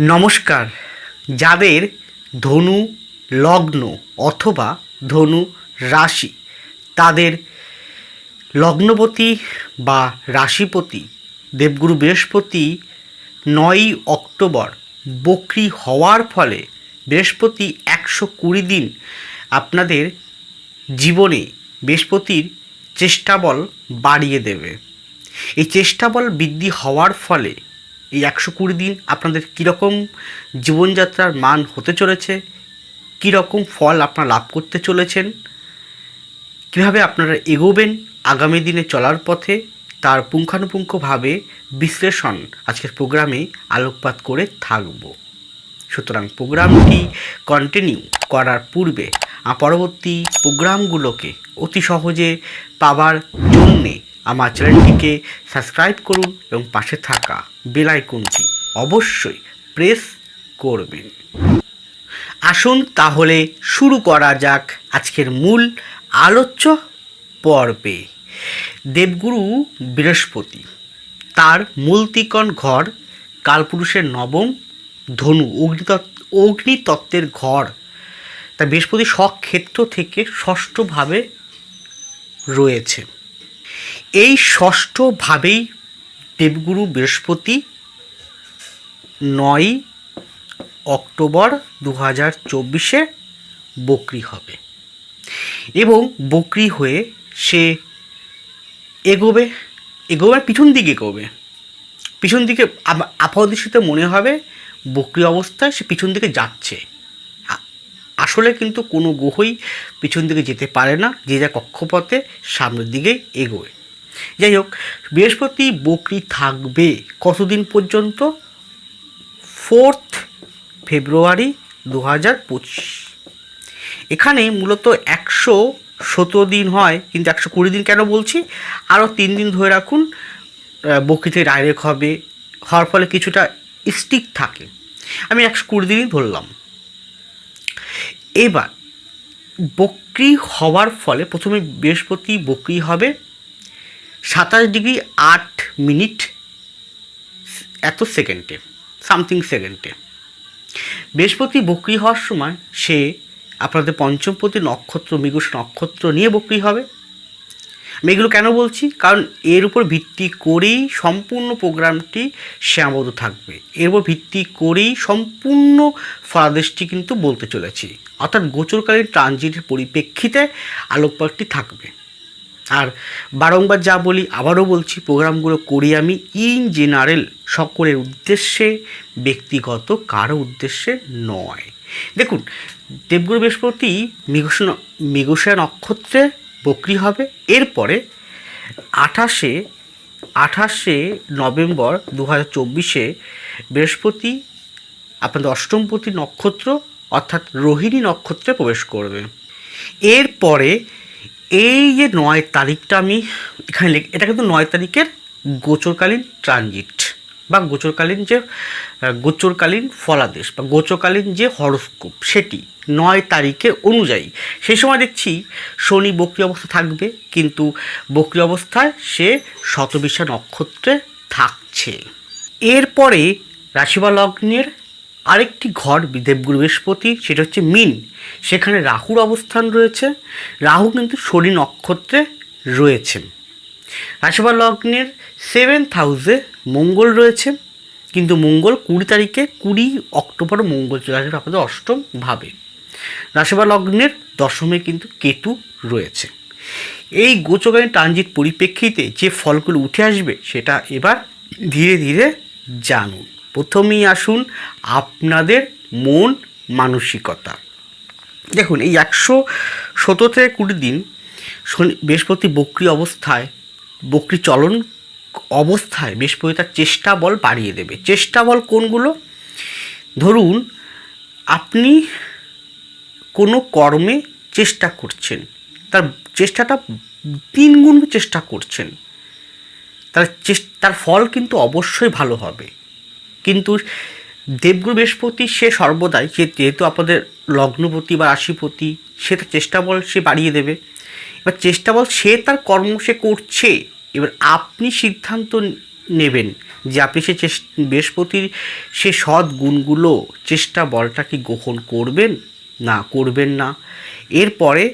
নমস্কার। যাদের ধনু লগ্ন অথবা ধনু রাশি, তাদের লগ্নপতি বা রাশিপতি দেবগুরু বৃহস্পতি নয়ই অক্টোবর বক্রি হওয়ার ফলে বৃহস্পতি একশো কুড়ি দিন আপনাদের জীবনে বৃহস্পতির চেষ্টাবল বাড়িয়ে দেবে। এই চেষ্টাবল বৃদ্ধি হওয়ার ফলে এই একশো কুড়ি দিন আপনাদের কীরকম জীবনযাত্রার মান হতে চলেছে? কীরকম ফল আপনারা লাভ করতে চলেছেন? কীভাবে আপনারা এগোবেন আগামী দিনে চলার পথে? তার পুঙ্খানুপুঙ্খভাবে বিশ্লেষণ আজকের প্রোগ্রামে আলোকপাত করে থাকব। সুতরাং প্রোগ্রামটি কন্টিনিউ করার পূর্বে পরবর্তী প্রোগ্রামগুলোকে অতি সহজে পাওয়ার জন্যে আমার চ্যানেলটিকে সাবস্ক্রাইব করুন এবং পাশে থাকা বেল আইকনটি অবশ্যই প্রেস করবেন। আসুন তাহলে শুরু করা যাক আজকের মূল আলোচ্য পর্বে। দেবগুরু বৃহস্পতি, তার মূলতিকণ ঘর কালপুরুষের নবম ধনু অগ্নিতত্ত্ব অগ্নিতত্ত্বের ঘর। তা বৃহস্পতি ক্ষেত্র থেকে ষষ্ঠভাবে রয়েছে। এই ষষ্ঠভাবেই দেবগুরু বৃহস্পতি নয় অক্টোবর দু হাজার চব্বিশে বকরি হবে। এবং বকরি হয়ে সে এগোবে এগোবে পিছন দিকে এগোবে। পিছন দিকে আপ- আপাতদৃষ্টিতে মনে হবে বকরি অবস্থায় সে পিছন দিকে যাচ্ছে। আসলে কিন্তু কোনো গ্রহই পিছন দিকে যেতে পারে না, যে যা কক্ষপথে সামনের দিকে এগোয়। যাই হোক বৃহস্পতি বকরি থাকবে কতদিন পর্যন্ত? ফোর্থ ফেব্রুয়ারি দু হাজার পঁচিশ। এখানে মূলত একশো সতেরো দিন হয় কিন্তু একশো কুড়ি দিন কেন বলছি? আরও তিন দিন ধরে রাখুন আহ, বকরিতে ডাইরেক্ট হবে হওয়ার ফলে কিছুটা স্টিক থাকে। আমি একশো কুড়ি দিনই ধরলাম। এবার বকরি হওয়ার ফলে প্রথমে বৃহস্পতি বকরি হবে সাতাশ ডিগ্রি আট মিনিট এত সেকেন্ডে, সামথিং সেকেন্ডে। বৃহস্পতি বকরি হওয়ার সময় সে আপনাদের পঞ্চমপতি নক্ষত্র, মৃগশ নক্ষত্র নিয়ে বকরি হবে। আমি এগুলো কেন বলছি? কারণ এর উপর ভিত্তি করেই সম্পূর্ণ প্রোগ্রামটি সীমাবদ্ধ থাকবে। এর উপর ভিত্তি করেই সম্পূর্ণ ফলাদেশটি কিন্তু বলতে চলেছি। অর্থাৎ গোচরকালীন ট্রানজিটের পরিপ্রেক্ষিতে আলোকপাতটি থাকবে। আর বারংবার যা বলি, আবারও বলছি, প্রোগ্রামগুলো করি আমি ইন জেনারেল সকলের উদ্দেশ্যে, ব্যক্তিগত কারও উদ্দেশ্যে নয়। দেখুন, দেবগুরু বৃহস্পতি মৃগশ মৃগশা নক্ষত্রে বকরি হবে। এরপরে আঠাশে আঠাশে নভেম্বর দু হাজার চব্বিশে বৃহস্পতি আপনাদের অষ্টমপতি নক্ষত্র, অর্থাৎ রোহিণী নক্ষত্রে প্রবেশ করবে। এরপরে এই যে নয় তারিখটা আমি এখানে লিখ- এটা কিন্তু নয় তারিখের গোচরকালীন ট্রানজিট বা গোচরকালীন যে গোচরকালীন ফলাদেশ বা গোচরকালীন যে হরস্কোপ সেটি নয় তারিখের অনুযায়ী। সেই সময় দেখছি শনি বক্রি অবস্থা থাকবে, কিন্তু বক্রি অবস্থায় সে শতবিশা নক্ষত্রে থাকছে। এরপরে রাশি বা লগ্নের আরেকটি ঘর দেবগুরু বৃহস্পতি, সেটা হচ্ছে মিন। সেখানে রাহুর অবস্থান রয়েছে। রাহু কিন্তু শনি নক্ষত্রে রয়েছেন রাশিফল লগ্নের সেভেন্থ হাউসে মঙ্গল রয়েছে। কিন্তু মঙ্গল কুড়ি তারিখে, কুড়ি অক্টোবর মঙ্গল চলে আসবে আপনাদের অষ্টম ভাবে। রাশিফল লগ্নের দশমে কিন্তু কেতু রয়েছে। এই গোচকালীন ট্রানজিট পরিপ্রেক্ষিতে যে ফলগুলো উঠে আসবে, সেটা এবার ধীরে ধীরে জানুন। প্রথমেই আসুন আপনাদের মন মানসিকতা। দেখুন, এই একশো সতেরো থেকে কুড়ি দিন শনি, বৃহস্পতি বক্রি অবস্থায়, বক্রি চলন অবস্থায় বৃহস্পতি তার চেষ্টা বল বাড়িয়ে দেবে। চেষ্টা বল কোনগুলো? ধরুন, আপনি কোনো কর্মে চেষ্টা করছেন, তার চেষ্টাটা তিন গুণ চেষ্টা করছেন, তার চেস- তার ফল কিন্তু অবশ্যই ভালো হবে। কিন্তু দেবগুরু বৃহস্পতি সে সর্বদাই যে যেহেতু আপনাদের লগ্নপতি বা রাশিপতি, সে তার চেষ্টা বল সে বাড়িয়ে দেবে। এবার চেষ্টা বল সে তার কর্ম সে করছে, এবার আপনি সিদ্ধান্ত নেবেন যে আপনি সে বৃহস্পতির সে সৎ গুণগুলো, চেষ্টা বলটা কি গ্রহণ করবেন না করবেন না। এরপরে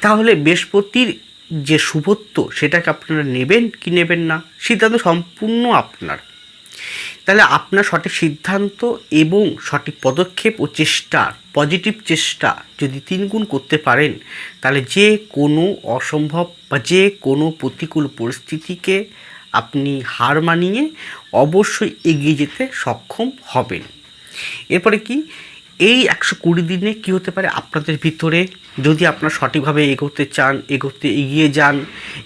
তাহলে বৃহস্পতির যে শুভত্ব, সেটাকে আপনারা নেবেন কি নেবেন না? সিদ্ধান্ত সম্পূর্ণ আপনার। তাহলে আপনার সঠিক সিদ্ধান্ত এবং সঠিক পদক্ষেপ ও চেষ্টা পজিটিভ চেষ্টা যদি তিনগুণ করতে পারেন, তাহলে যে কোনো অসম্ভব বা যে কোনো প্রতিকূল পরিস্থিতিকে আপনি হার মানিয়ে অবশ্যই এগিয়ে যেতে সক্ষম হবেন। এরপরে কি? এই একশো কুড়ি দিনে কী হতে পারে? আপনাদের ভিতরে যদি আপনারা সঠিকভাবে এগোতে চান, এগোতে এগিয়ে যান,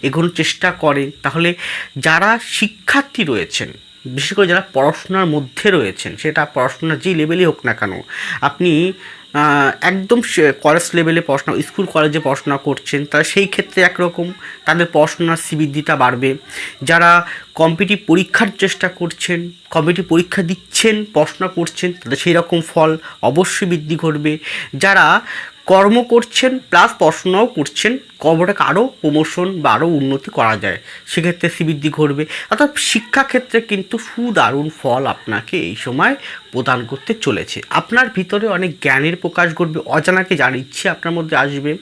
এগোনোর চেষ্টা করেন, তাহলে যারা শিক্ষার্থী রয়েছেন বিশেষ করে যারা পড়াশোনার মধ্যে রয়েছেন, সেটা পড়াশোনার যে লেভেলই হোক না কেন, আপনি একদম কলেজ লেভেলে পড়াশোনা স্কুল কলেজে পড়াশোনা করছেন তারা সেই ক্ষেত্রে একরকম তাদের পড়াশোনার সিবিদ্ধিটা বাড়বে। যারা কম্পিটিভ পরীক্ষার চেষ্টা করছেন কম্পিটিভ পরীক্ষা দিচ্ছেন, পড়াশোনা করছেন, তাদের সেই রকম ফল অবশ্যই বৃদ্ধি ঘটবে। যারা কর্ম করছেন প্লাস পড়াশোনাও করছেন কর্মটাকে আরও প্রমোশন বা আরও উন্নতি করা যায়, সেক্ষেত্রে শ্রীবৃদ্ধি ঘটবে। অর্থাৎ শিক্ষাক্ষেত্রে কিন্তু সুদারুণ ফল আপনাকে এই সময় প্রদান করতে চলেছে। আপনার ভিতরে অনেক জ্ঞানের প্রকাশ ঘটবে অজানাকে যার ইচ্ছে আপনার মধ্যে আসবে।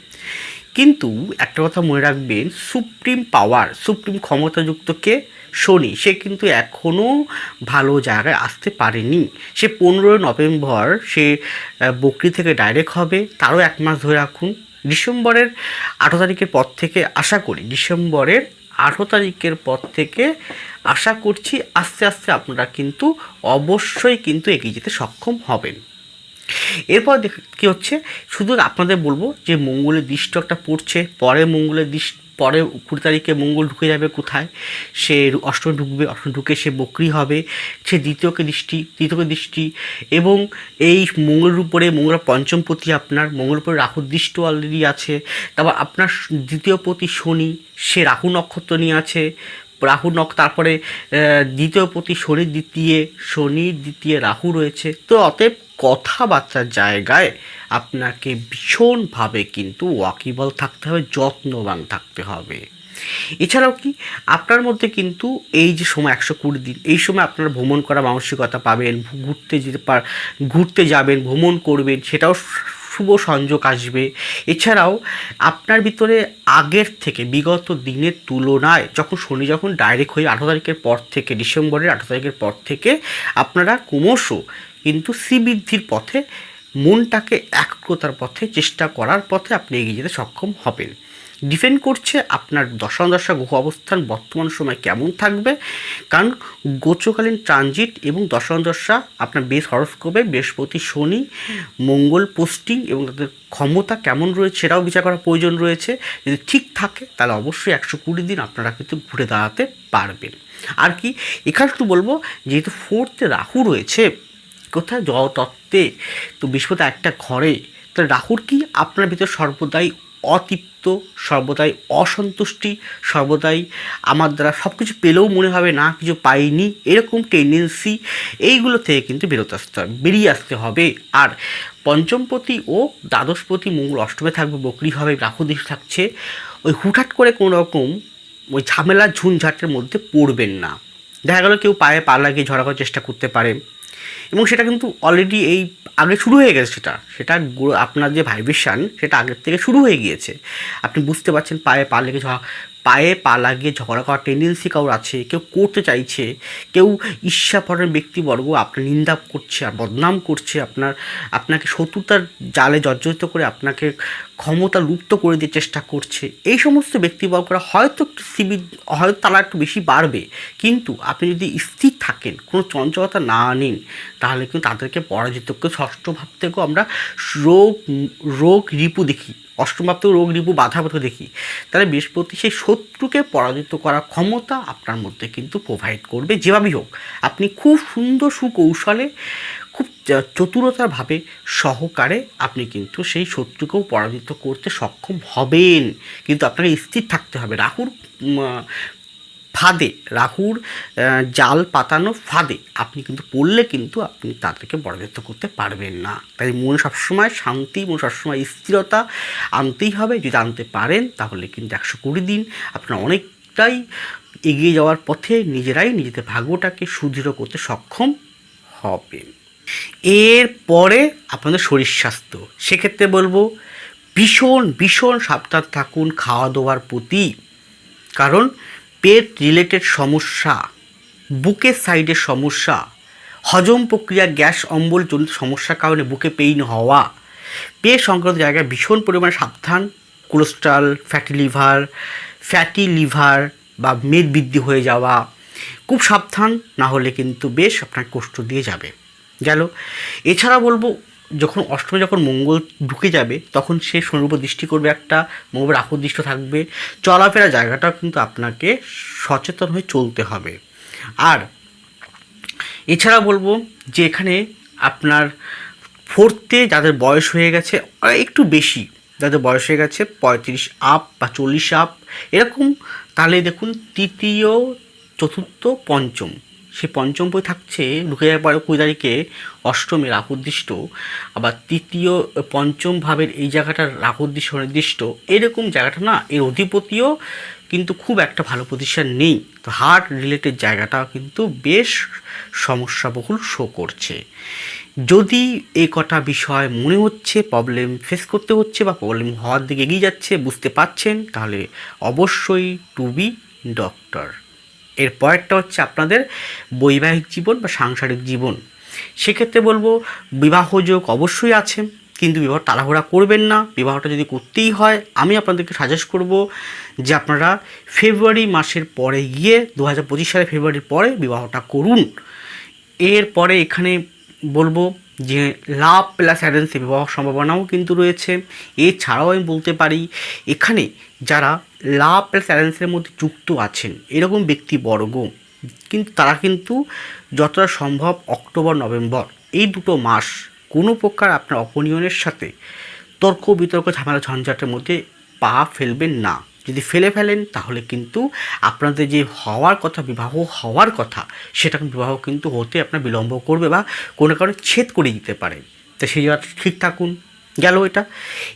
কিন্তু একটা কথা মনে রাখবেন সুপ্রিম পাওয়ার সুপ্রিম ক্ষমতাযুক্তকে শনি, সে কিন্তু এখনও ভালো জায়গায় আসতে পারেনি। সে পনেরোই নভেম্বর সে বকরি থেকে ডাইরেক্ট হবে, তারও এক মাস ধরে রাখুন। ডিসেম্বরের আঠেরো তারিখের পর থেকে আশা করি, ডিসেম্বরের আঠেরো তারিখের পর থেকে আশা করছি আস্তে আস্তে আপনারা কিন্তু অবশ্যই কিন্তু এগিয়ে যেতে সক্ষম হবেন। এরপর দেখ, কী হচ্ছে? শুধু আপনাদের বলব যে মঙ্গলের দৃষ্টি একটা পড়ছে, পরে মঙ্গলের দৃষ্টি পরে কুড়ি তারিখে মঙ্গল ঢুকে যাবে কোথায়? সে অষ্টমে ঢুকবে, অষ্টমে ঢুকে সে বকরি হবে, সে দ্বিতীয়কে দৃষ্টি, তৃতীয়কে দৃষ্টি এবং এই মঙ্গলের উপরে মঙ্গলের পঞ্চমপতি আপনার মঙ্গল উপরে রাহুর দৃষ্টি অলরেডি আছে, তারপর আপনার দ্বিতীয় পতি শনি, সে রাহু নক্ষত্র নিয়ে আছে, রাহু নক, তারপরে দ্বিতীয় প্রতি শনির দ্বিতীয় শনির দ্বিতীয় রাহু রয়েছে, তো অতএব কথাবার্তার জায়গায় আপনাকে ভীষণভাবে কিন্তু ওয়াকিবল থাকতে হবে, যত্নবান থাকতে হবে। এছাড়াও কি, আপনার মধ্যে কিন্তু এই যে সময় একশো কুড়ি দিন, এই সময় আপনারা ভ্রমণ করা মানসিকতা পাবেন, ঘুরতে যেতে পার, ঘুরতে যাবেন, ভ্রমণ করবেন, সেটাও শুভ সংযোগ আসবে। এছাড়াও আপনার ভিতরে আগের থেকে বিগত দিনের তুলনায় যখন শনি যখন ডাইরেক্ট হয়ে আঠারো তারিখের পর থেকে, ডিসেম্বরের আঠারো তারিখের পর থেকে আপনারা ক্রমশ কিন্তু শ্রীবৃদ্ধির পথে, মনটাকে একগ্রতার পথে, চেষ্টা করার পথে আপনি এগিয়ে যেতে সক্ষম হবেন। ডিপেন্ড করছে আপনার দশম দশা গ্রহ অবস্থান বর্তমান সময় কেমন থাকবে, কারণ গোচকালীন ট্রানজিট এবং দশম দশা আপনার বেশ হরস্কোপে, বৃহস্পতি, শনি, মঙ্গল পোস্টিং এবং তাদের ক্ষমতা কেমন রয়েছে সেটাও বিচার করার প্রয়োজন রয়েছে। যদি ঠিক থাকে, তাহলে অবশ্যই একশো কুড়ি দিন আপনারা কিন্তু ঘুরে দাঁড়াতে পারবেন। আর কি, এখানে একটু বলব, যেহেতু ফোর্থে রাহু রয়েছে কোথায় জলতত্ত্বে তো বৃহস্পতি একটা ঘরে, তো রাহুর কি আপনার ভিতর সর্বদাই অতৃপ্ত, সর্বদাই অসন্তুষ্টি, সর্বদাই আমার দ্বারা সব কিছু পেলেও মনে হবে না, কিছু পাইনি, এরকম টেন্ডেন্সি এইগুলো থেকে কিন্তু বেরোতে আসতে হবে, বেরিয়ে আসতে হবে। আর পঞ্চমপতি ও দ্বাদশপতি মঙ্গল অষ্টমে থাকবে, বকরি হবে, রাহু দিশ থাকছে, ওই হুটহাট করে কোনো রকম ওই ঝামেলা, ঝুনঝাটের মধ্যে পড়বেন না। দেখা গেলো কেউ পায়ে পা লাগিয়ে ঝরা করার চেষ্টা করতে পারে। এবং সেটা কিন্তু অলরেডি এই আগে শুরু হয়ে গেছে সেটা। সেটা আপনার যে ভাইব্রেশান সেটা আগের থেকে শুরু হয়ে গিয়েছে। আপনি বুঝতে পারছেন পায়ে পা লেগে পায়ে পা লাগিয়ে ঝগড়া করার টেন্ডেন্সি কারোর আছে, কেউ করতে চাইছে, কেউ ঈর্ষাপরের ব্যক্তিবর্গ আপনার নিন্দা করছে, আর বদনাম করছে, আপনার, আপনাকে শত্রুতার জালে জর্জরিত করে আপনাকে ক্ষমতা লুপ্ত করে দিয়ে চেষ্টা করছে। এই সমস্ত ব্যক্তিবর্গরা হয়তো একটু সিবি হয়তো তারা একটু বেশি বাড়বে, কিন্তু আপনি যদি স্থির থাকেন, কোনো চঞ্চলতা না আনেন, তাহলে কিন্তু তাদেরকে পরাজিত ষষ্ঠ ভাব থেকেও আমরা রোগ রোগ রিপু দেখি। অষ্টম ভাব থেকেও রোগ রিপু বাধা পথে দেখি। তাহলে বৃহস্পতি সেই শত্রুকে পরাজিত করার ক্ষমতা আপনার মধ্যে কিন্তু প্রোভাইড করবে, যেভাবেই হোক। আপনি খুব সুন্দর সুকৌশলে, খুব চতুরতাভাবে সহকারে আপনি কিন্তু সেই শত্রুকেও পরাজিত করতে সক্ষম হবেন। কিন্তু আপনাকে স্থির থাকতে হবে। রাহুর ফাঁদে, রাহুর জাল পাতানো ফাঁদে। আপনি কিন্তু পড়লে কিন্তু আপনি তাদেরকে পরাজিত করতে পারবেন না। তাই মনে সবসময় শান্তি, মনে সবসময় স্থিরতা আনতেই হবে। যদি আনতে পারেন, তাহলে কিন্তু একশো কুড়ি দিন আপনার অনেকটাই এগিয়ে যাওয়ার পথে নিজেরাই নিজেদের ভাগ্যটাকে সুদৃঢ় করতে সক্ষম হবে এরপরে আপনাদের শরীর স্বাস্থ্য। সেক্ষেত্রে বলব, ভীষণ ভীষণ সাবধান থাকুন খাওয়া দাওয়ার প্রতি। কারণ পেট রিলেটেড সমস্যা, বুকের সাইডের সমস্যা, হজম প্রক্রিয়া, গ্যাস, অম্বল জনিত সমস্যার কারণে বুকে পেইন হওয়া, পেট সংক্রান্ত জায়গায় ভীষণ পরিমাণে সাবধান, cholesterol, fatty liver fatty liver বা মেদ বৃদ্ধি হয়ে যাওয়া, খুব সাবধান, না হলে কিন্তু বেশ আপনার কষ্ট দিয়ে যাবে। গেল। এছাড়া বলব যখন অষ্টমে যখন মঙ্গল ঢুকে যাবে, তখন সে শনির উপর দৃষ্টি করবে একটা মঙ্গল আকৃষ্ট থাকবে। চলাফেরা জায়গাটাও কিন্তু আপনাকে সচেতন হয়ে চলতে হবে। আর এছাড়া বলব যে এখানে আপনার ফোর্থে যাদের বয়স হয়ে গেছে একটু বেশি, যাদের বয়স হয়ে গেছে পঁয়ত্রিশ আপ বা চল্লিশ আপ এরকম তাহলে দেখুন তৃতীয়, চতুর্থ, পঞ্চম। সে পঞ্চম বই থাকছে ঢুকে যাওয়ার পরে কুড়ি তারিখে অষ্টমে রাহুদৃষ্ট আবার তৃতীয়, পঞ্চম ভাবের এই জায়গাটা রাহুদৃষ্ট নির্দিষ্ট। এরকম জায়গাটা না, এর অধিপতিও কিন্তু খুব একটা ভালো প্রতিষ্ঠান নেই। তো হার্ট রিলেটেড জায়গাটা কিন্তু বেশ সমস্যাবহুল শো করছে। যদি এই কটা বিষয় মনে হচ্ছে প্রবলেম ফেস করতে হচ্ছে বা প্রবলেম হওয়ার দিকে এগিয়ে যাচ্ছে, বুঝতে পারছেন, তাহলে অবশ্যই টু বি ডক্টর এর পরেরটা হচ্ছে আপনাদের বৈবাহিক জীবন বা সাংসারিক জীবন। সেক্ষেত্রে বলব বিবাহযোগ অবশ্যই আছে, কিন্তু বিবাহ তাড়াহুড়া করবেন না। বিবাহটা যদি করতেই হয়, আমি আপনাদেরকে সাজেস্ট করব যে আপনারা ফেব্রুয়ারি মাসের পরে গিয়ে দু হাজার সালের ফেব্রুয়ারির পরে বিবাহটা করুন। এরপরে এখানে বলব যে লাভ প্লাস অ্যারেন্সে বিবাহ সম্ভাবনাও কিন্তু রয়েছে। এছাড়াও আমি বলতে পারি, এখানে যারা লাভ প্লাস অ্যারেন্সের মধ্যে যুক্ত আছেন, এরকম ব্যক্তিবর্গ, কিন্তু তারা কিন্তু যতটা সম্ভব অক্টোবর, নভেম্বর, এই দুটো মাস কোনো প্রকার আপনার অপনিয়নের সাথে তর্ক বিতর্ক, ঝামেলা, ঝঞ্ঝাটের মধ্যে পা ফেলবেন না। যদি ফেলে ফেলেন, তাহলে কিন্তু আপনাদের যে হওয়ার কথা, বিবাহ হওয়ার কথা, সেটা বিবাহ কিন্তু হতে আপনার বিলম্ব করবে বা কোনো কারণে ছেদ করে দিতে পারে। তো সেই জায়গাটা ঠিক থাকুন। গেল এটা।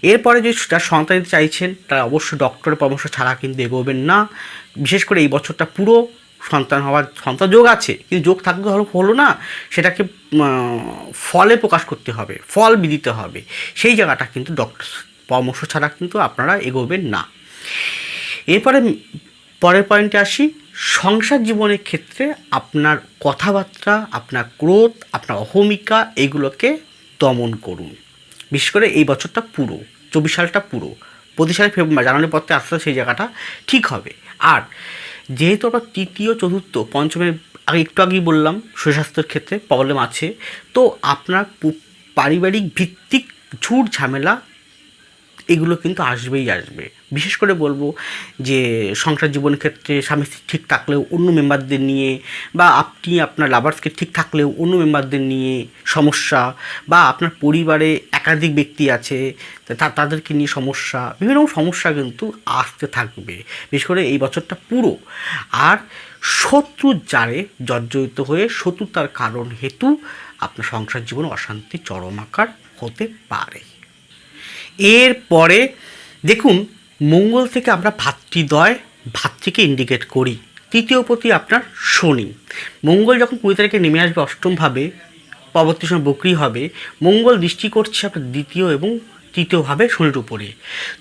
এরপরে যে যারা সন্তান চাইছেন, তারা অবশ্যই ডক্টরের পরামর্শ ছাড়া কিন্তু এগোবেন না। বিশেষ করে এই বছরটা পুরো সন্তান হওয়ার, সন্তান যোগ আছে, কিন্তু যোগ থাকতে হলো হলো না, সেটাকে ফলে প্রকাশ করতে হবে, ফল বিদিতে হবে। সেই জায়গাটা কিন্তু ডক্টর পরামর্শ ছাড়া কিন্তু আপনারা এগোবেন না। এরপরে পরের পয়েন্টে আসি, সংসার জীবনের ক্ষেত্রে আপনার কথাবার্তা, আপনার ক্রোধ, আপনার অহমিকা এগুলোকে দমন করুন। বিশেষ করে এই বছরটা পুরো, চব্বিশ সালটা পুরো। প্রতি সালে ফেব্রুয়ারি, জানুয়ারি পথে আসতে সেই জায়গাটা ঠিক হবে। আর যেহেতু আমরা তৃতীয়, চতুর্থ পঞ্চমের আগে একটু আগেই বললাম, সুস্বাস্থ্যের ক্ষেত্রে প্রবলেম আছে, তো আপনার পারিবারিক ভিত্তিক ঝুট ঝামেলা এগুলো কিন্তু আসবেই আসবে। বিশেষ করে বলব যে সংসার জীবনের ক্ষেত্রে স্বামী স্ত্রী ঠিক থাকলেও অন্য মেম্বারদের নিয়ে বা আপনি আপনার লাভার্সকে ঠিক থাকলেও অন্য মেম্বারদের নিয়ে সমস্যা বা আপনার পরিবারে একাধিক ব্যক্তি আছে তাদেরকে নিয়ে সমস্যা, বিভিন্ন রকম সমস্যা কিন্তু আসতে থাকবে। বিশেষ করে এই বছরটা পুরো। আর শত্রু জারে জর্জরিত হয়ে শত্রুতার কারণ হেতু আপনার সংসার জীবন অশান্তি চরম আকার হতে পারে। এরপরে দেখুন, মঙ্গল থেকে আমরা ভাতৃদ্বয়, ভাতৃকে ইন্ডিকেট করি। তৃতীয় প্রতি আপনার শনি। মঙ্গল যখন কুড়ি তারিখে নেমে আসবে অষ্টমভাবে পরবর্তী সময় বকরি হবে, মঙ্গল দৃষ্টি করছে আপনার দ্বিতীয় এবং তৃতীয়ভাবে শরীর উপরে।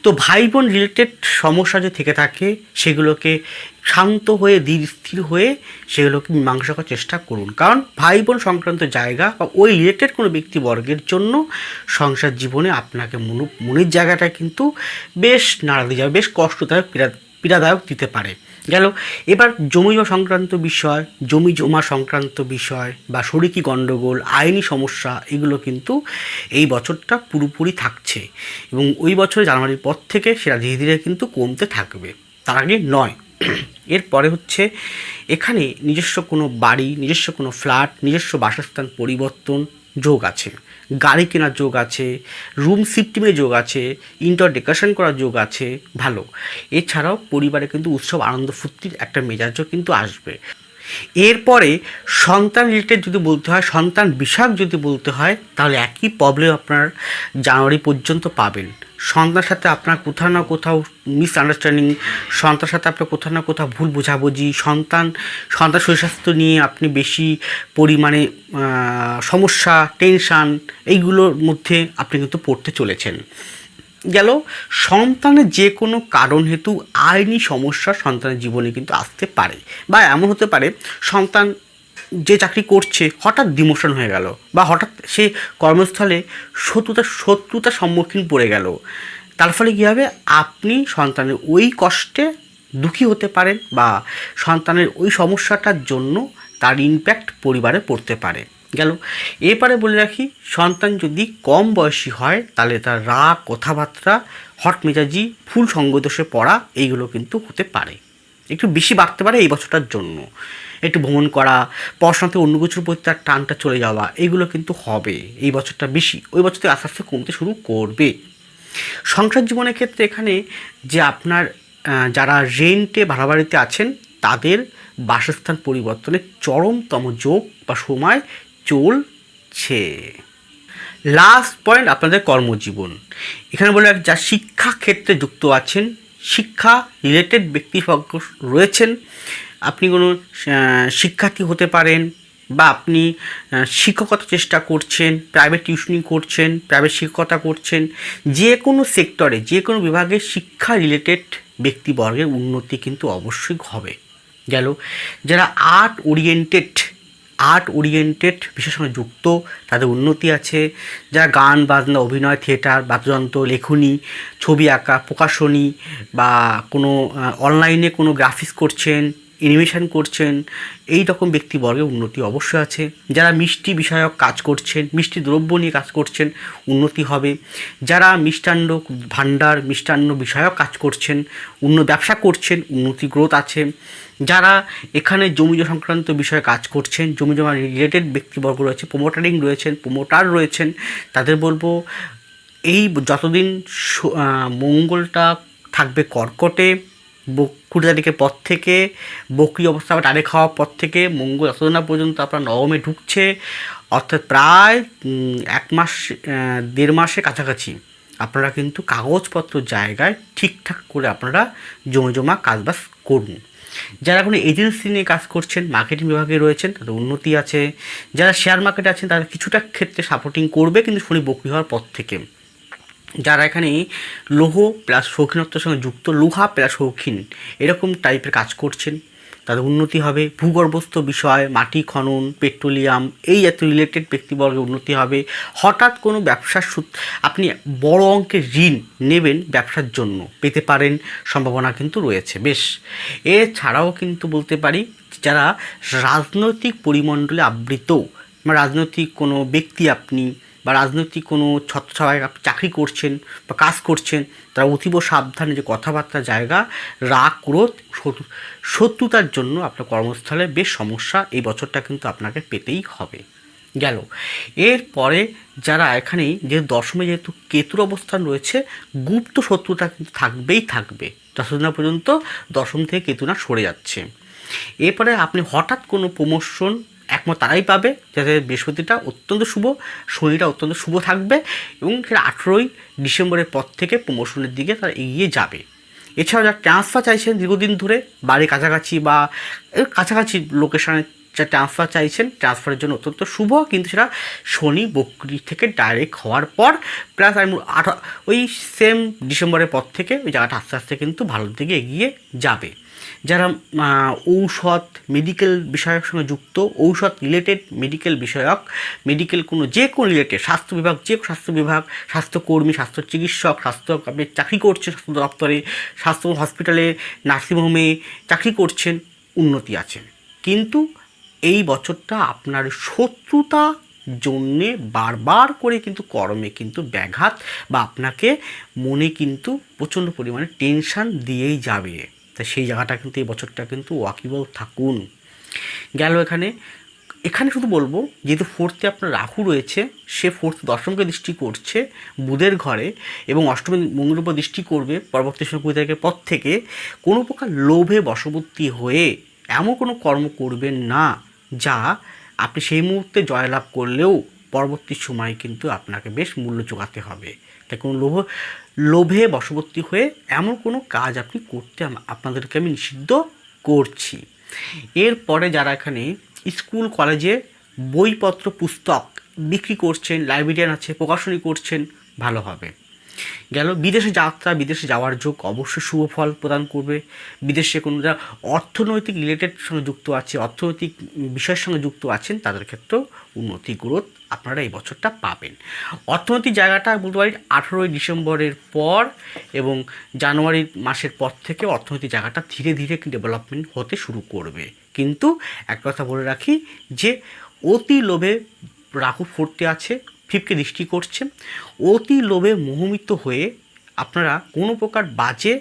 তো ভাই বোন রিলেটেড সমস্যা যে থেকে থাকে, সেগুলোকে শান্ত হয়ে, ধীর স্থির হয়ে সেগুলোকে মীমাংসা করার চেষ্টা করুন। কারণ ভাই বোন সংক্রান্ত জায়গা বা ওই রিলেটেড কোনো ব্যক্তিবর্গের জন্য সংসার জীবনে আপনাকে মনো মনের জায়গাটা কিন্তু বেশ নাড়া দিয়ে যাবে, বেশ কষ্টদায়ক, পীড়া পীড়াদায়ক দিতে পারে। গেল। এবার জমি জমা সংক্রান্ত বিষয়, জমি জমা সংক্রান্ত বিষয় বা শরিকি গণ্ডগোল আইনি সমস্যা এগুলো কিন্তু এই বছরটা পুরোপুরি থাকছে এবং ওই বছর জানুয়ারির পর থেকে সেটা ধীরে ধীরে কিন্তু কমতে থাকবে। তার আগে নয়। এরপরে হচ্ছে এখানে নিজস্ব কোনো বাড়ি, নিজস্ব কোনো ফ্ল্যাট, নিজস্ব বাসস্থান পরিবর্তন যোগ আছে। গাড়ি কেনার যোগ আছে রুম শিফটিংয়ের যোগ আছে ইনডোর ডেকোরেশন করার যোগ আছে, ভালো। এছাড়াও পরিবারে কিন্তু উৎসব আনন্দ ফুর্তির একটা মেজাজও কিন্তু আসবে। এরপরে সন্তান রিলেটেড যদি বলতে হয়, সন্তান বিষয়ক যদি বলতে হয়, তাহলে একই প্রবলেম আপনার জানুয়ারি পর্যন্ত পাবেন। সন্তানের সাথে আপনার কোথাও না কোথাও মিসআন্ডারস্ট্যান্ডিং সন্তানের সাথে আপনার কোথাও না কোথাও ভুল বোঝাবুঝি, সন্তান সন্তান শরীর স্বাস্থ্য নিয়ে আপনি বেশি পরিমাণে সমস্যা টেনশান এইগুলোর মধ্যে আপনি কিন্তু পড়তে চলেছেন। গেল। সন্তানের যে কোনো কারণ হেতু আইনি সমস্যা সন্তানের জীবনে কিন্তু আসতে পারে। বা এমন হতে পারে, সন্তান যে চাকরি করছে হঠাৎ ডিমোশন হয়ে গেল বা হঠাৎ সে কর্মস্থলে শত্রুতা শত্রুতার সম্মুখীন পড়ে গেল। তার ফলে কী হবে? আপনি সন্তানের ওই কষ্টে দুঃখী হতে পারেন বা সন্তানের ওই সমস্যাটার জন্য তার ইমপ্যাক্ট পরিবারে পড়তে পারে। গেল। এরপরে বলে রাখি, সন্তান যদি কম বয়সী হয়, তাহলে তার রাগ কথাবার্তা, হট মেজাজি, ফুল সঙ্গদোষে পড়া, এইগুলো কিন্তু হতে পারে। একটু বেশি বাড়তে পারে এই বছরটার জন্য। একটু ভ্রমণ করা, পড়াশোনাতে অন্য কিছুর প্রতি তার টানটা চলে যাওয়া, এইগুলো কিন্তু হবে। এই বছরটা বেশি, ওই বছর থেকে আস্তে আস্তে কমতে শুরু করবে। সংসার জীবনের ক্ষেত্রে এখানে যে আপনার যারা রেন্টে ভাড়া বাড়িতে আছেন, তাদের বাসস্থান পরিবর্তনের চরমতম যোগ বা সময় চলছে লাস্ট পয়েন্ট আপনাদের কর্মজীবন। এখানে বলে যা শিক্ষা ক্ষেত্রে যুক্ত আছেন, শিক্ষা রিলেটেড ব্যক্তিবর্গ রয়েছেন, আপনি কোনো শিক্ষার্থী হতে পারেন বা আপনি শিক্ষকতা চেষ্টা করছেন প্রাইভেট টিউশনি করছেন প্রাইভেট শিক্ষকতা করছেন, যে কোনো সেক্টরে যে কোনো বিভাগে শিক্ষা রিলেটেড ব্যক্তিবর্গের উন্নতি কিন্তু অবশ্যই হবে। গেল, যারা আর্ট ওরিয়েন্টেড আর্ট ওরিয়েন্টেড বিষয়ের সঙ্গে যুক্ত, তাদের উন্নতি আছে। যারা গান, বাজনা, অভিনয়, থিয়েটার, বাদ্যযন্ত্র, লেখনী, ছবি আঁকা, প্রকাশনী বা কোনো অনলাইনে কোনো গ্রাফিক্স করছেন অ্যানিমেশন করছেন, এই রকম ব্যক্তিবর্গের উন্নতি অবশ্যই আছে। যারা মিষ্টি বিষয়ক কাজ করছেন, মিষ্টি দ্রব্য নিয়ে কাজ করছেন, উন্নতি হবে। যারা মিষ্টান্ন, ভাণ্ডার, মিষ্টান্ন বিষয়ক কাজ করছেন, অন্য ব্যবসা করছেন, উন্নতি গ্রোথ আছে। যারা এখানে জমি জমা সংক্রান্ত বিষয়ে কাজ করছেন জমি জমা রিলেটেড ব্যক্তিবর্গ রয়েছে প্রোমোটারিং রয়েছেন প্রোমোটার রয়েছেন, তাদের বলব, এই যতদিন মঙ্গলটা থাকবে কর্কটে কুড়ি তারিখের পর থেকে, বকরি অবস্থা বা টানে খাওয়ার পর থেকে, মঙ্গল যতদিন না পর্যন্ত আপনার নবমে ঢুকছে, অর্থাৎ প্রায় এক মাস দেড় মাসের কাছাকাছি, আপনারা কিন্তু কাগজপত্র জায়গায় ঠিকঠাক করে আপনারা জমে জমা কাজবাজ করুন। যারা কোনো এজেন্সি নিয়ে কাজ করছেন মার্কেটিং বিভাগে রয়েছেন, তাদের উন্নতি আছে। যারা শেয়ার মার্কেটে আছেন, তারা কিছুটা ক্ষেত্রে সাপোর্টিং করবে, কিন্তু শনি বকরি হওয়ার পর থেকে। যারা এখানে লোহ প্লাস শৌখিনত্বের সঙ্গে যুক্ত, লোহা প্লাস শৌখিন, এরকম টাইপের কাজ করছেন তাদের উন্নতি হবে। ভূগর্ভস্থ বিষয়, মাটি, খনন, পেট্রোলিয়াম, এই জাতীয় রিলেটেড ব্যক্তিবর্গের উন্নতি হবে। হঠাৎ কোনো ব্যবসার সূত্র আপনি বড় অঙ্কের ঋণ নেবেন ব্যবসার জন্য, পেতে পারেন, সম্ভাবনা কিন্তু রয়েছে। বেশ, এছাড়াও কিন্তু বলতে পারি যারা রাজনৈতিক পরিমণ্ডলে আবৃত রাজনৈতিক কোনো ব্যক্তি আপনি বা রাজনৈতিক কোনো ছত্রছায়ায় আপনি চাকরি করছেন বা কাজ করছেন, তারা অতীব সাবধানে যে কথাবার্তা, জায়গা, রাগ, ক্রোধ শত্রুতার জন্য আপনার কর্মস্থলে বেশ সমস্যা। এই বছরটা কিন্তু আপনাকে পেতেই হবে। গেল। এরপরে যারা এখানে যে দশমে যেহেতু কেতুর অবস্থান রয়েছে, গুপ্ত শত্রুতা কিন্তু থাকবেই থাকবে। যতদিন পর্যন্ত দশম থেকে কেতুনা সরে যাচ্ছে। এরপরে আপনি হঠাৎ কোনো প্রমোশন একমত তারাই পাবে যাতে বৃহস্পতিটা অত্যন্ত শুভ, শনিটা অত্যন্ত শুভ থাকবে এবং সেটা আঠেরোই ডিসেম্বরের পর থেকে প্রমোশনের দিকে তারা এগিয়ে যাবে। এছাড়াও যারা ট্রান্সফার চাইছেন দীর্ঘদিন ধরে বাড়ির কাছাকাছি বা কাছাকাছি লোকেশনে যা ট্রান্সফার চাইছেন ট্রান্সফারের জন্য অত্যন্ত শুভ, কিন্তু সেটা শনি বকরি থেকে ডাইরেক্ট হওয়ার পর প্লাস আমি আঠা ওই সেম ডিসেম্বরের পর থেকে ওই জায়গাটা আস্তে আস্তে কিন্তু ভালোর দিকে এগিয়ে যাবে। যারা ঔষধ মেডিকেল বিষয়ক সঙ্গে যুক্ত, ঔষধ রিলেটেড মেডিকেল বিষয়ক মেডিকেল কোনো যে কোনো রিলেটেড স্বাস্থ্য বিভাগ, যে স্বাস্থ্য বিভাগ, স্বাস্থ্যকর্মী, স্বাস্থ্য চিকিৎসক, স্বাস্থ্য, আপনি চাকরি করছেন স্বাস্থ্য দপ্তরে, স্বাস্থ্য হসপিটালে নার্সিংহোমে চাকরি করছেন, উন্নতি আছে। কিন্তু এই বছরটা আপনার শত্রুতা জন্যে বারবার করে কিন্তু কর্মে কিন্তু ব্যাঘাত বা আপনাকে মনে কিন্তু প্রচণ্ড পরিমাণে টেনশান দিয়েই যাবে। তাই সেই জায়গাটা কিন্তু, এই বছরটা কিন্তু ওয়াকিবল থাকুন। গেল এখানে। এখানে শুধু বলব, যেহেতু ফোর্থে আপনার রাহু রয়েছে, সে ফোর্থ দশমকে দৃষ্টি করছে বুধের ঘরে এবং অষ্টমী মঙ্গলের উপর দৃষ্টি করবে পরবর্তী সময় কুড়ি তারিখের পর থেকে। কোনো প্রকার লোভে বশবর্তী হয়ে এমন কোনো কর্ম করবেন না, যা আপনি সেই মুহূর্তে জয়লাভ করলেও পরবর্তী সময় কিন্তু আপনাকে বেশ মূল্য চোকাতে হবে। তাই কোনো লোভ, লোভে বশবর্তী হয়ে এমন কোনো কাজ আপনি করতে আপনাদেরকে আমি নিষিদ্ধ করছি। এরপরে যারা এখানে স্কুল, কলেজে বইপত্র, পুস্তক বিক্রি করছেন, লাইব্রেরিয়ান আছে, প্রকাশনী করছেন, ভালো হবে। গেল। বিদেশে যাত্রা, বিদেশে যাওয়ার যোগ অবশ্যই শুভ ফল প্রদান করবে। বিদেশে কোনো যা অর্থনৈতিক রিলেটেড সঙ্গে যুক্ত আছে, অর্থনৈতিক বিষয়ের সঙ্গে যুক্ত আছেন, তাদের ক্ষেত্রেও উন্নতি গ্রোথ আপনারা এই বছরটা পাবেন। অর্থনৈতিক জায়গাটা বলতে পারি আঠেরোই ডিসেম্বরের পর এবং জানুয়ারি মাসের পর থেকে অর্থনৈতিক জায়গাটা ধীরে ধীরে ডেভেলপমেন্ট হতে শুরু করবে। কিন্তু এক কথা বলে রাখি যে অতি লোভে রাহু ফোরতে আছে ফিফকে দৃষ্টি করছে। অতি লোভে মোহমিত হয়ে আপনারা কোনো প্রকার বাজে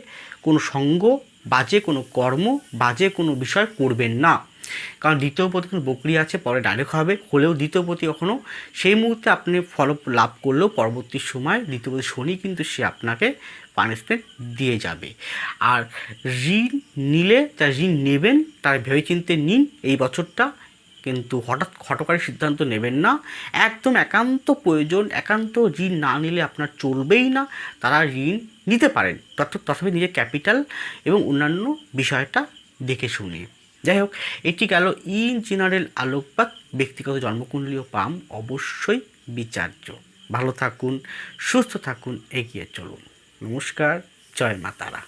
কোনো সঙ্গ, বাজে কোনো কর্ম, বাজে কোনো বিষয় করবেন না। কারণ দ্বিতীয় পতি কিন্তু বকরি আছে, পরে ডাইরেক্ট হবে। হলেও দ্বিতীয় পতি কখনো সেই মুহূর্তে আপনি ফল লাভ করলেও পরবর্তী সময় দ্বিতীয় পতি শনি কিন্তু সে আপনাকে পানিশমেন্ট দিয়ে যাবে। আর ঋণ নিলে, যা ঋণ নেবেন, তার ভেবেচিন্তে নিন। এই বছরটা কিন্তু হঠাৎ হটকারী সিদ্ধান্ত নেবেন না। একদম একান্ত প্রয়োজন, একান্ত ঋণ না নিলে আপনার চলবেই না। তারা ঋণ নিতে পারেন। তথা তথাপি নিজের ক্যাপিটাল এবং অন্যান্য বিষয়টা দেখে শুনে। যাই হোক, এটি গেল ইন জেনারেল আলোকপাত ব্যক্তিগত জন্মকুণ্ডলীয় পাম। অবশ্যই বিচার্য। ভালো থাকুন, সুস্থ থাকুন, এগিয়ে চলুন। নমস্কার, জয় মা তারা